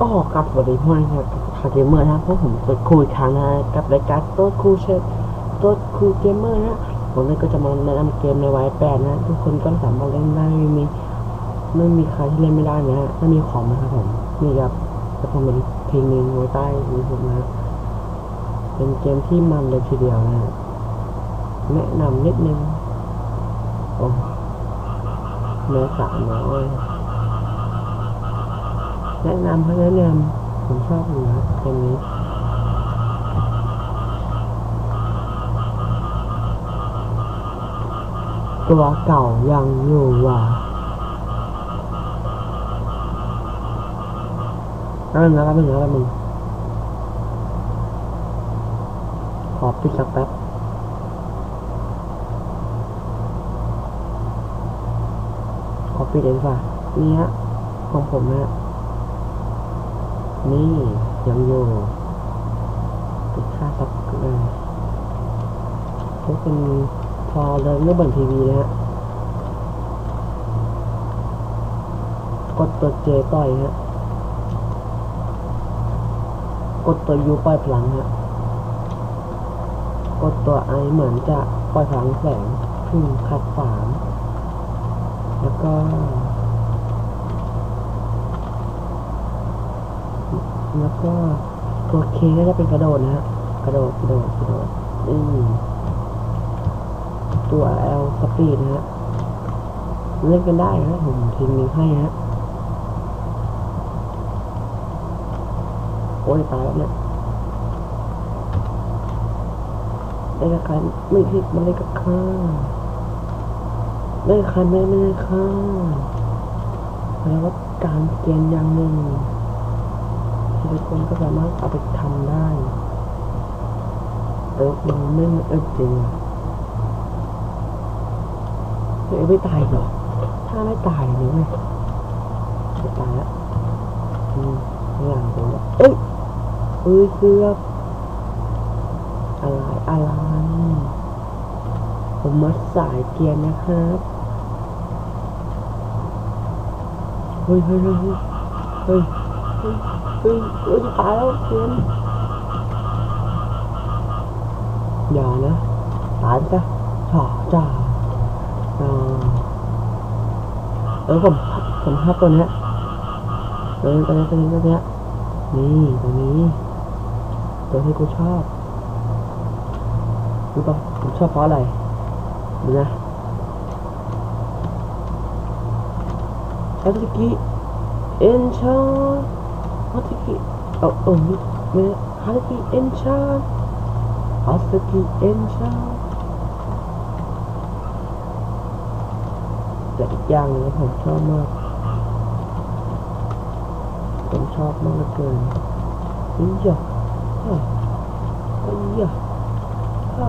ก็กลับสวัสดีพ่อนะครับคาเกมเมอร์นะเพราะผมจะคุยครั้งนะกับรายการต๊ะครูเชฟต๊ะครูเกมเมอร์นะผมเลยก็จะมาแนะนำเกมในวายแปดนะทุกคนก็สามารถเล่นได้ไม่มีไม่มีใครที่เล่นไม่ได้นะฮะไม่มีของนะครับผมนี่ครับจะผมเป็นเพลงหนึ่งไว้ใต้นี้ผมนะเป็นเกมที่มันเลยทีเดียวนะฮะแนะนำนิดนึงโอ้เนื้อสามน้อย แนะนำเขาแนะนำผมชอบอยู่นะเกมนี้ตัวเก่ายังอยู่ว่ะแล้วมึงนะแล้วมึงนะแล้วมึงขอปิดสักแป๊บขอปิดเลยดีกว่านี่ฮะของผมนะ นี่ยังอยู่ติดค่าซับเลยพวกเป็นพอเริ่มเรื่องบนทีวีนะฮะ กดตัวเจปล่อยฮะ กดตัวยูปล่อยพลังฮะ กดตัวไอเหมือนจะปล่อยพลังแสงพึ่งขัดฝาม แล้วก็ แล้วก็ตัวเคก็จะเป็นกระโดดนะฮะกระโดดกระโดดกระโดดอืมตัว L สปีดนะฮะเล่นกันได้นะผมทิ้งลิงก์ให้ฮะโอ้ยตายแล้วเนี่ยได้กับใครไม่ผิดมันเลยกับข้าได้กับใครไม่ไม่ได้ข้าแล้วว่าการเกณฑ์อย่างหนึ่ง ทุกคนก็สามารถเอาไปทำได้แต่มันไม่เออจริงเฮ้ยไม่ตายหรอถ้าไม่ตายนี่เว้ยจะตายละอืมไม่อย่างตัวเอ้ยเอ้ยเกือบอะไรอะไรผมมาสายเกียร์นะครับเฮ้ยเฮ้ยเฮ้ยเฮ้ย เฮ้ยเฮ้ยตายแล้วเกมอย่านะตายซะจ่าจ่าอ่าเออผมผมชอบตัวเนี้ยเออตัวนี้ตัวนี้ตัวนี้นี่ตัวนี้ตัวที่กูชอบรู้ป่ะผมชอบเพราะอะไรดูนะแล้วตะกี้เอ็นชา Hataki oh oh me Hataki Enchant Hataki Enchant แต่อีกอย่างหนึงผมชอบมากผมชอบมากเหลือเกินอีหยะฮ่าอีหยะฮ่า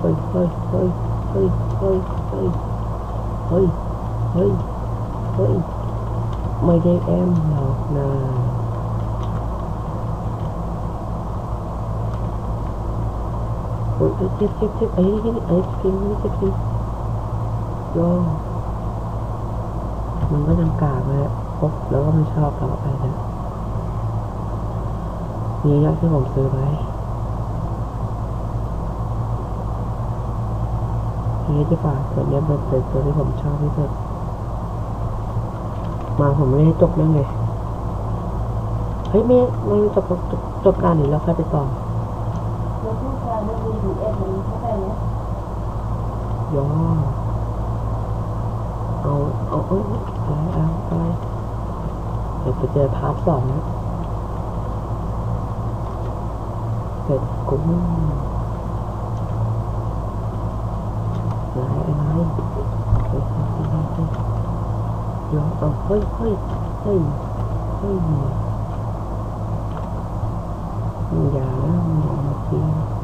เฮ้ยเฮ้ยเฮ้ยเฮ้ยเฮ้ยเฮ้ยเฮ้ยเฮ้ยเฮ้ยไม่ได้แอมหรอกนะ โอ้ยเจ็บเจ็บเจ็บไอ้นี่ไอ้สกินนี่สกินโย่มันก็ยังกากเลยพบแล้วก็ไม่ชอบต่อไปนะนี่นะที่ผมซื้อไว้นี่ที่ากตัวนี้เป็นเป็นตัวที่ผมชอบที่สุดมาผมไม่ได้จบเรื่องเลยเฮ้ยไม่ไม่จบจบจบการหรือเราค่อยไปต่อ เราพูดการเอง BTS มันเข้าใจไหมย่อเอาเอาเอ้ยอะไรเอาอะไรเดี๋ยวไปเจอพาร์ทสองนะเสร็จกุ้งอะไรอะไรเฮ้ยเฮ้ยเฮ้ยเฮ้ยเฮ้ยย่อเอาเฮ้ยเฮ้ยเฮ้ยเฮ้ยมึงอย่านะมึงอย่ามาทีเดี๋ยาจกูบ้าง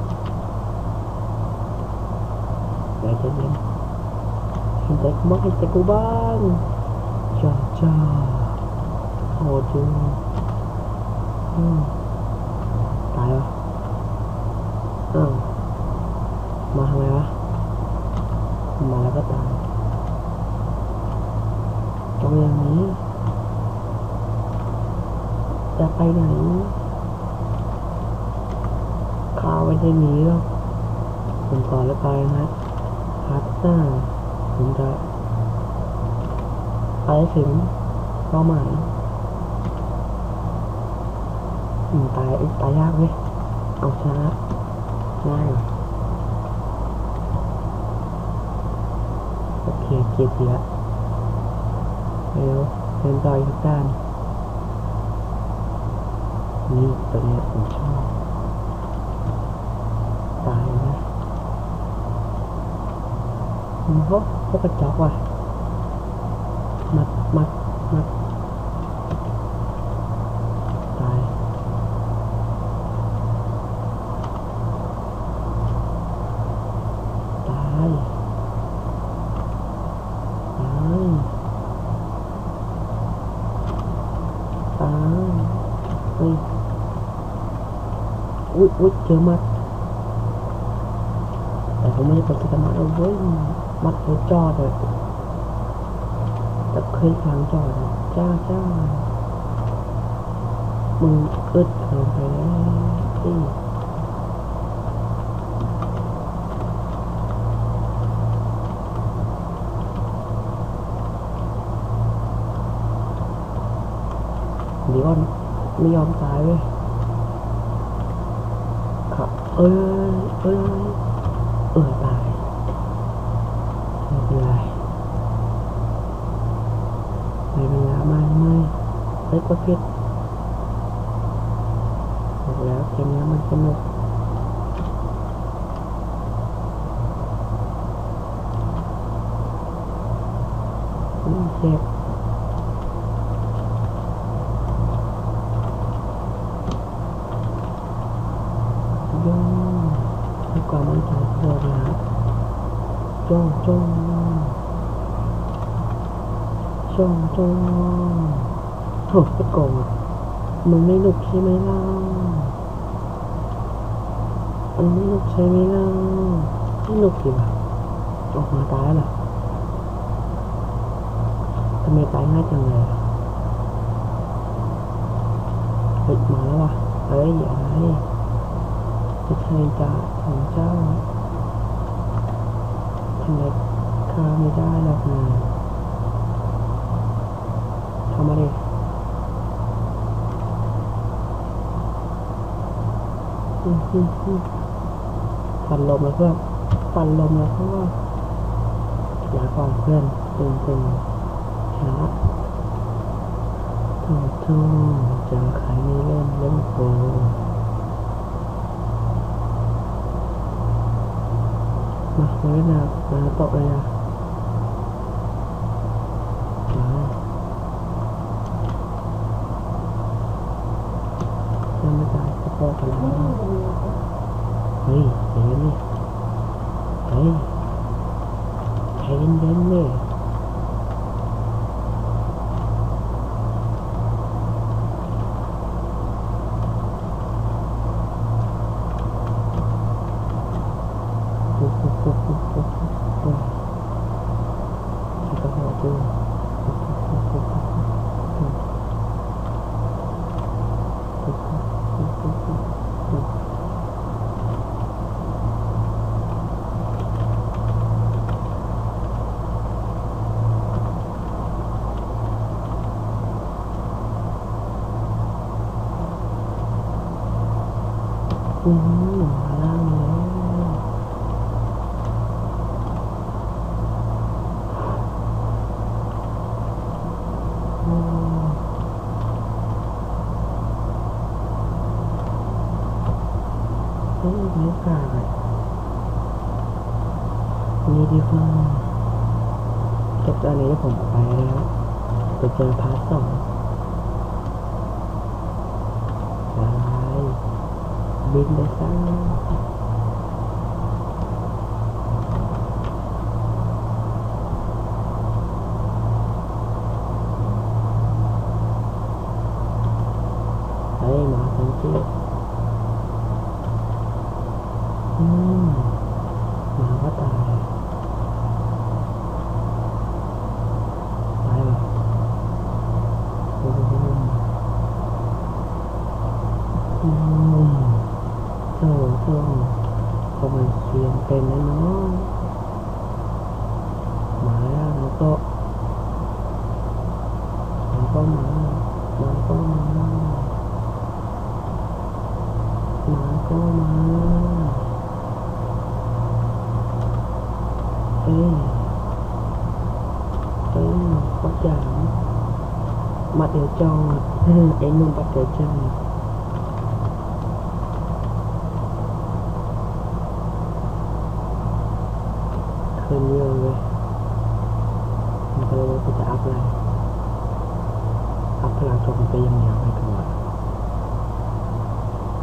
Pwede na. Hintay kumakita ko ban. Cha cha. Oo, dyan. Hmm. Tayo. Hmm. Mahal na ba? Malagat ah. ตรงอย่างนี้ จะไปไหนข้าไม่ได้หนีหรอกผมขอแล้วไปนะ พาร์ทหน้าผมจะไปให้ถึงเป้าหมายอืมตายตายยากเว้ยเอาชนะง่ายเหรอโอเคเกียร์เสียเร็วเดินต่ออีกด้านนี่ตัวนี้ผมชอบ ตายนะ มันพวกพวกกระจอกว่ะมัดมัดมัดตายตายตายตายเฮ้ยอุ๊ยอุ๊ยเจอมัดแต่ผมไม่ได้กดสมาร์ทเอาเว้ย mắt thấy cho rồi tập khơi sáng cho rồi cha cha mừng ướt ở cái gì ดิออนไม่ยอมตายเว้ยขับเอ้ยเอ้ย ก็ผิดบอกแล้วเกมนี้มันสนุกเจ็บย่อให้ความันใจเพิ่มแล้วจ้องจ้องจ้องจ้อง โถไปโกงอะมันไม่หนุกใช่ไหมล่ะ มันไม่หนุกใช่ไหมล่ะไม่หนุกสิวะออกมาตายเหรอทำไมตายง่ายจังเลยอะเฮ้ยมาแล้วว่ะเฮ้ยอะไรจะใช่จ่าของเจ้าทำไมข้าไม่ได้หรอกนะทำมาดิ อืมอืมอืมปั่นลมแล้วเพื่อนปั่นลมแล้วเพราะว่าลาก่อนเพื่อนตึงตึงช้าโท่โท่เจอใครไม่เล่นเล่นโกมาเล่นนะมาตกเลยอะ かなはいだよね。はい大変だよね。ほほほほほ。 มมาล่างแล้โอ้ยไม่กล้าเลยนี่ดีกว่าจบตอนนี้ผมไปแล้ว ไปเจอพาร์ทสอง đến buổi sáng đấy mà thằng kia แล้วแล้วก็มันก็มามันก็มามันก็มาเอ้ พอะไรอัพพลังจมไปยังเหนียวไปก่อน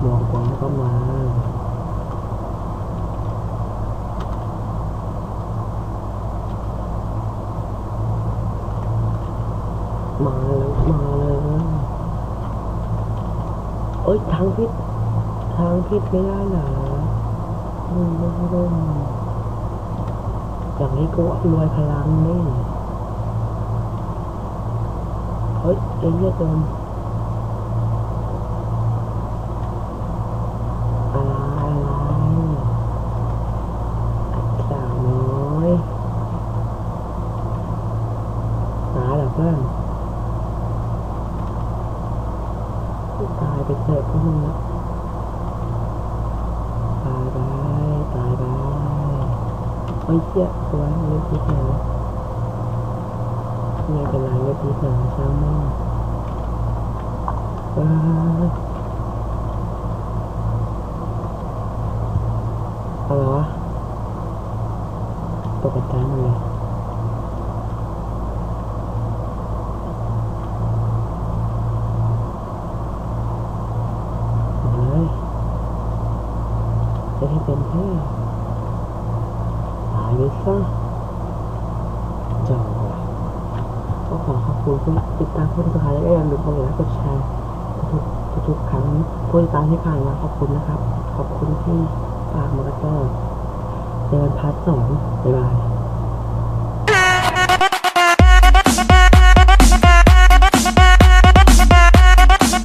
มองก่อนแล้วก็มามาแล้วมาเลยเอ้ยทางพิษทางพิษไม่ได้หรออืมไม่ได้อย่างนี้กูรวยพลังนี่ เองเนี่ยโดนอะไรอะไรสาวน้อยหาเหรอเพื่อนตายไปเถอะพวกมึงนะตายไปตายไปโอ้ยเชี่ยวเล็บพิษหนาไม่เป็นไรเล็บพิษหนาช่างม่ง อะไรวะตกตามเลยจะให้เป็นเพื่อหายไปซะจังวะก็ขอขอบคุณผู้ติดตามผู้ติดตามและอย่าลืมกดไลค์กดแชร์ ทุกๆครั้งผู้ติดตามที่ผ่านมาขอบคุณนะครับ ขอบคุณที่ฝากมากระเตอร์เดินพาร์ทสองบ๊ายบาย